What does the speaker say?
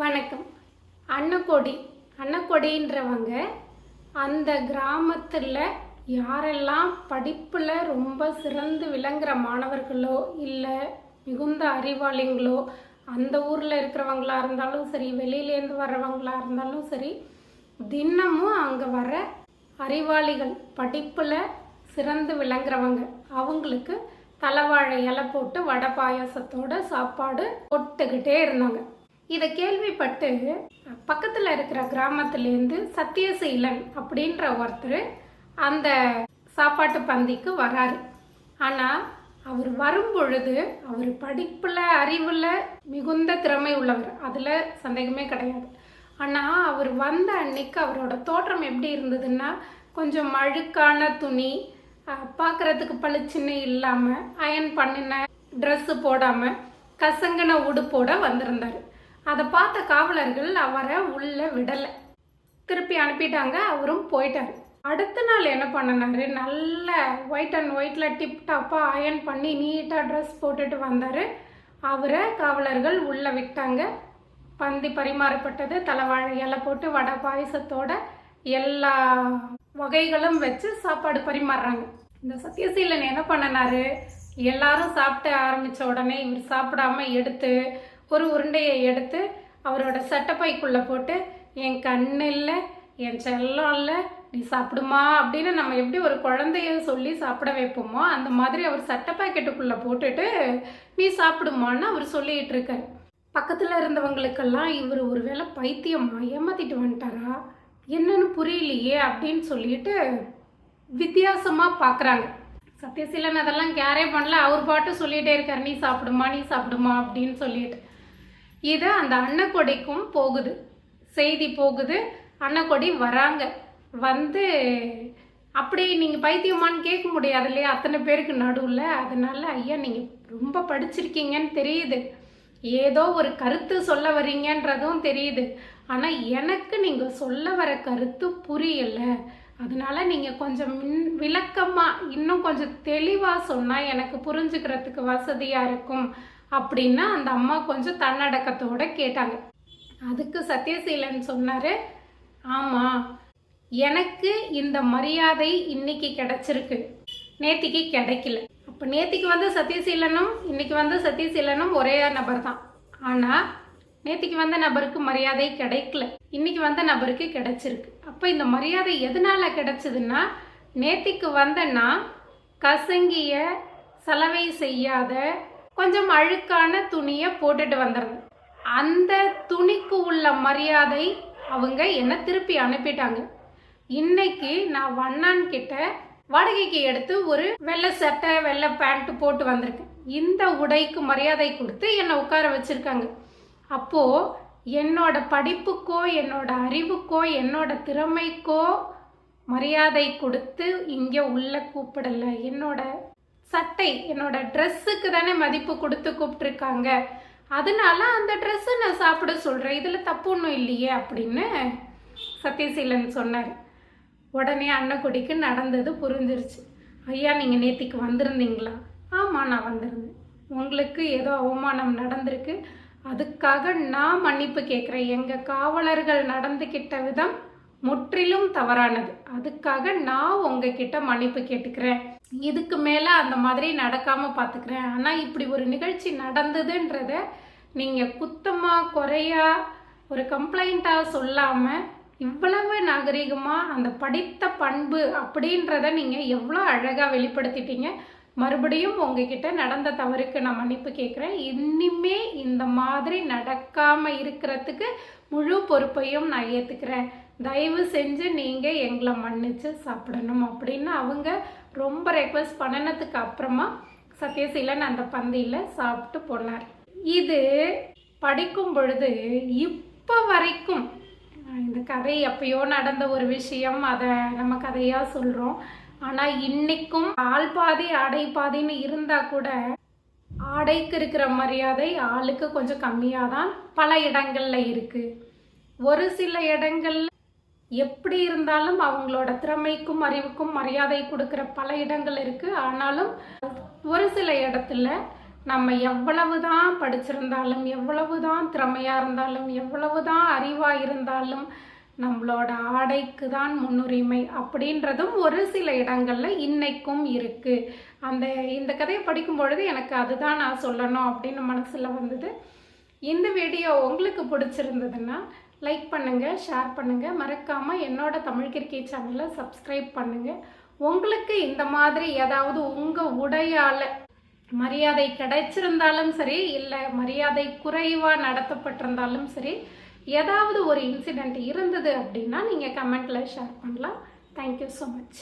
வணக்கம். அன்னக்கொடி அன்னக்கொடின்றவங்க அந்த கிராமத்தில் யாரெல்லாம் படிப்பில் ரொம்ப சிறந்து விளங்குற மாணவர்களோ இல்லை மிகுந்த அறிவாளிங்களோ அந்த ஊரில் இருக்கிறவங்களா இருந்தாலும் சரி வெளியிலேருந்து வர்றவங்களா இருந்தாலும் சரி தினமும் அங்கே வர அறிவாளிகள் படிப்பில் சிறந்து விளங்குறவங்க. அவங்களுக்கு தலைவாழை இலை போட்டு வடை பாயாசத்தோட சாப்பாடு போட்டுக்கிட்டே இருந்தாங்க. இதை கேள்விப்பட்டு பக்கத்தில் இருக்கிற கிராமத்துலேருந்து சத்தியசீலன் அப்படின்ற ஒருத்தர் அந்த சாப்பாட்டு பந்திக்கு வராரு. ஆனால் அவர் வரும் பொழுது அவர் படிப்பில் அறிவில் மிகுந்த திறமை உள்ளவர். அதில் சந்தேகமே கிடையாது. ஆனால் அவர் வந்த அன்னைக்கு அவரோட தோற்றம் எப்படி இருந்ததுன்னா கொஞ்சம் மழுக்கான துணி பார்க்குறதுக்கு பளிச்சுன்னு இல்லாமல் அயன் பண்ணின ட்ரெஸ்ஸு போடாமல் கசங்கின உடுப்போட வந்திருந்தார். அதை பார்த்த காவலர்கள் அவரை உள்ள விடலை. திருப்பி அனுப்பிட்டாங்க அவரும் போயிட்டார். அடுத்த நாள் என்ன பண்ணினாரு? நல்ல ஒயிட் அண்ட் ஒயிட்டில் டிப் டாப்பாக அயன் பண்ணி நீட்டாக ட்ரெஸ் போட்டுட்டு வந்தார். அவரை காவலர்கள் உள்ளே விட்டாங்க. பந்தி பரிமாறப்பட்டது. தலைவாழை இலை போட்டு வடை பாயசத்தோட எல்லா வகைகளும் வச்சு சாப்பாடு பரிமாறுறாங்க. இந்த சத்யசீலன் என்ன பண்ணினாரு? எல்லாரும் சாப்பிட்ட ஆரம்பித்த உடனே இவர் சாப்பிடாம எடுத்து ஒரு உருண்டையை எடுத்து அவரோட சட்டப்பைக்குள்ளே போட்டு என் கண்ணு இல்லை என் செல்லம் இல்லை நீ சாப்பிடுமா? அப்படின்னு நம்ம எப்படி ஒரு குழந்தைய சொல்லி சாப்பிட வைப்போமோ அந்த மாதிரி அவர் சட்ட பாக்கெட்டுக்குள்ளே போட்டுட்டு நீ சாப்பிடுமான்னு அவர் சொல்லிட்டு இருக்கார். பக்கத்தில் இருந்தவங்களுக்கெல்லாம் இவர் ஒருவேளை பைத்தியமா ஏமாத்திட்டு வந்துட்டாரா? என்னன்னு புரியலையே அப்படின்னு சொல்லிட்டு வித்தியாசமாக பார்க்குறாங்க சத்யசீலன் அதெல்லாம் கேரே பண்ணல. அவர் பாட்டு சொல்லிகிட்டே இருக்கார் நீ சாப்பிடுமா நீ சாப்பிடுமா? அப்படின்னு சொல்லிட்டு. இது அந்த அன்னக்கொடிக்கும் போகுது. செய்தி போகுது. அன்னக்கொடி வராங்க. வந்து அப்படி நீங்கள் பைத்தியமான்னு கேட்க முடியாது இல்லையா அத்தனை பேருக்கு நடுவில். அதனால ஐயா நீங்கள் ரொம்ப படிச்சிருக்கீங்கன்னு தெரியுது. ஏதோ ஒரு கருத்து சொல்ல வரீங்கன்றதும் தெரியுது. ஆனால் எனக்கு நீங்கள் சொல்ல வர கருத்து புரியலை. அதனால நீங்கள் கொஞ்சம் மின் விளக்கமாக இன்னும் கொஞ்சம் தெளிவாக சொன்னால் எனக்கு புரிஞ்சுக்கிறதுக்கு வசதியாக இருக்கும். அப்படின்னா அந்த அம்மா கொஞ்சம் தன்னடக்கத்தோட கேட்டாங்க. அதுக்கு சத்யசீலன் சொன்னார் ஆமாம் எனக்கு இந்த மரியாதை இன்னைக்கு கிடைச்சிருக்கு. நேத்திக்கு கிடைக்கல. அப்போ நேத்திக்கு வந்து சத்யசீலனும் இன்னைக்கு வந்து சத்யசீலனும் ஒரே நபர் தான். ஆனால் நேத்திக்கு வந்த நபருக்கு மரியாதை கிடைக்கல. இன்னைக்கு வந்த நபருக்கு கிடைச்சிருக்கு. அப்போ இந்த மரியாதை எதனால கிடைச்சதுன்னா நேத்திக்கு வந்த நான் கசங்கிய சலவை செய்யாத கொஞ்சம் அழுக்கான துணியை போட்டுட்டு வந்துடுறேன் அந்த துணிக்கு உள்ள மரியாதை அவங்க என்னை திருப்பி அனுப்பிட்டாங்க. இன்னைக்கு நான் வண்ணான் கிட்ட வாடகைக்கு எடுத்து ஒரு வெள்ளை சட்டை வெள்ளை பேண்ட் போட்டு வந்திருக்கேன். இந்த உடைக்கு மரியாதை கொடுத்து என்னை உட்கார வச்சிருக்காங்க. அப்போ என்னோட படிப்புக்கோ என்னோட அறிவுக்கோ என்னோட திறமைக்கோ மரியாதை கொடுத்து இங்கே உள்ள கூப்பிடல. என்னோட சட்டை என்னோட ட்ரெஸ்ஸுக்கு தானே மதிப்பு கொடுத்து கூப்பிட்டுருக்காங்க. அதனால அந்த ட்ரெஸ்ஸை நான் சாப்பிட சொல்கிறேன் இதில் தப்பு ஒன்றும் இல்லையே அப்படின்னு சத்யசீலன் சொன்னார். உடனே அன்னக்குடிக்கு நடந்தது புரிஞ்சிருச்சு. ஐயா நீங்கள் நேத்திக்கு வந்திருந்தீங்களா? ஆமாம் நான் வந்திருந்தேன். உங்களுக்கு ஏதோ அவமானம் நடந்திருக்கு. அதுக்காக நான் மன்னிப்பு கேட்குறேன். எங்கள் காவலர்கள் நடந்துக்கிட்ட விதம் முற்றிலும் தவறானது. அதுக்காக நான் உங்ககிட்ட மன்னிப்பு கேட்டுக்கிறேன். இதுக்கு மேலே அந்த மாதிரி நடக்காமல் பார்த்துக்கிறேன் ஆனால் இப்படி ஒரு நிகழ்ச்சி நடந்ததுன்றத நீங்கள் குத்தமாக குறையா ஒரு கம்ப்ளைண்ட்டாக சொல்லாமல் இவ்வளவு நாகரிகமாக அந்த படித்த பண்பு அப்படின்றத நீங்கள் எவ்வளோ அழகாக வெளிப்படுத்திட்டீங்க. மறுபடியும் உங்ககிட்ட நடந்த தவறுக்கு நான் மன்னிப்பு கேட்குறேன் இனிமே இந்த மாதிரி நடக்காமல் இருக்கிறதுக்கு முழு பொறுப்பையும் நான் ஏற்றுக்கிறேன் தயவு செஞ்சு நீங்கள் எங்களை மன்னித்து சாப்பிடணும் அப்படின்னு அவங்க ரொம்ப ரெக்வஸ்ட் பண்ணினதுக்கு அப்புறமா சத்யசீலன் அந்த பந்தியில் சாப்பிட்டு போனார். இது படிக்கும் பொழுது இப்போ வரைக்கும் இந்த கதை எப்பயோ நடந்த ஒரு விஷயம் அதை நம்ம கதையாக சொல்கிறோம் ஆனால் இன்னைக்கும் ஆள் பாதி ஆடை பாதின்னு இருந்தால் கூட ஆடைக்கு இருக்கிற மரியாதை ஆளுக்கு கொஞ்சம் கம்மியாக தான் பல இடங்களில் இருக்குது ஒரு சில இடங்கள்ல எப்படி இருந்தாலும் அவங்களோட திறமைக்கும் அறிவுக்கும் மரியாதை கொடுக்குற பல இடங்கள் இருக்குது ஆனாலும் ஒரு சில இடத்துல நம்ம எவ்வளவு தான் படிச்சிருந்தாலும் எவ்வளவு தான் திறமையாக இருந்தாலும் எவ்வளவு தான் அறிவாக இருந்தாலும் நம்மளோட ஆடைக்கு தான் முன்னுரிமை அப்படின்றதும் ஒரு சில இடங்களில் இன்னைக்கும் இருக்குது அந்த இந்த கதையை படிக்கும் பொழுது எனக்கு அதுதான் நான் சொல்லணும் அப்படின்னு மனசில் வந்தது. இந்த வீடியோ உங்களுக்கு பிடிச்சிருந்ததுன்னா லைக் பண்ணுங்கள் ஷேர் பண்ணுங்கள் மறக்காமல் என்னோட தமிழ் கிரிக்கெட் சேனலை சப்ஸ்கிரைப் பண்ணுங்கள் உங்களுக்கு இந்த மாதிரி ஏதாவது உங்கள் உடையால் மரியாதை கிடைச்சிருந்தாலும் சரி இல்லை மரியாதை குறைவாக நடத்தப்பட்டிருந்தாலும் சரி ஏதாவது ஒரு இன்சிடெண்ட் இருந்தது அப்படின்னா நீங்கள் கமெண்ட்டில் ஷேர் பண்ணலாம். Thank you so much